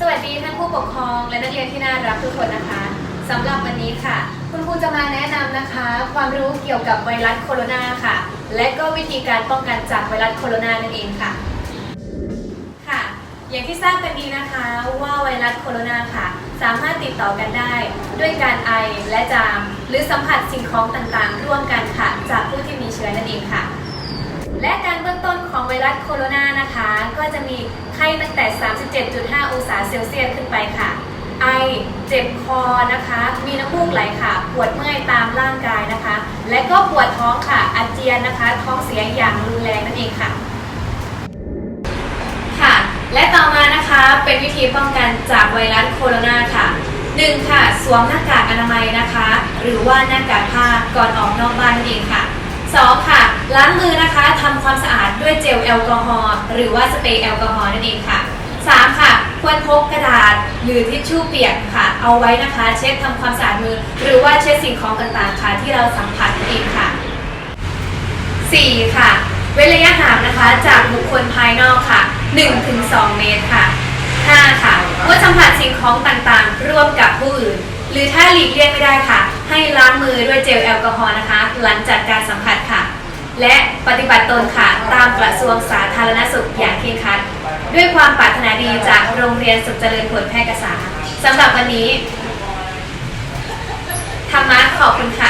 สวัสดีท่านผู้ปกครอง และนักเรียนที่น่ารักทุกคนนะคะสำหรับวันนี้ค่ะ คุณครูจะมาแนะนำนะคะ ความรู้เกี่ยวกับไวรัสโคโรนาค่ะ และก็วิธีการป้องกันจากไวรัสโคโรนานั่นเองค่ะค่ะ อย่างที่ทราบกันดีนะคะว่าไวรัสโคโรนาค่ะ สามารถติดต่อกันได้ ด้วยการไอและจาม หรือสัมผัสสิ่งของต่างๆ ร่วมกันค่ะ จากผู้ที่ ไวรัสโคโรนานะคะ ก็จะมีไข้ตั้งแต่ 37.5 องศาเซลเซียสขึ้นไปค่ะ ไอเจ็บคอนะคะ มีน้ำมูกไหลค่ะ ปวดเมื่อยตามร่างกายนะคะ และก็ปวดท้องค่ะ อาเจียนนะคะ ท้องเสียอย่างรุนแรงนั่นเองค่ะ ค่ะ และต่อมานะคะเป็นวิธีป้องกันจากไวรัสโคโรนาค่ะ 1. ค่ะ สวมหน้ากากอนามัยนะคะ หรือว่าหน้ากากผ้าก่อนออกนอกบ้านนั่นเองค่ะ 2. ค่ะ ล้างมือนะคะทำความสะอาดด้วยเจลแอลกอฮอล์หรือว่าสเปรย์แอลกอฮอล์นั่นเองค่ะ 3. ค่ะ ควรพกกระดาษหรือทิชชู่เปียกค่ะ เอาไว้นะคะ เช็ดทำความสะอาดมือ หรือว่าเช็ดสิ่งของต่างๆ ค่ะที่เราสัมผัสนั่นเองค่ะ 4. ค่ะเว้นระยะห่างนะคะจากบุคคลภายนอกค่ะ 1-2 เมตรค่ะ 5. ค่ะงดสัมผัสสิ่งของต่างๆ ร่วมกับผู้อื่น หรือถ้าหลีกเลี่ยงไม่ได้ค่ะ ให้ล้างมือด้วยเจลแอลกอฮอล์นะคะ หลังจากการสัมผัส และปฏิบัติตนค่ะตามกระทรวงสาธารณสุขอย่างเคร่งครัด ด้วยความปรารถนาดีจากโรงเรียนสุขเจริญผลแพร่กษาสำหรับวันนี้ธรรมะขอบคุณค่ะ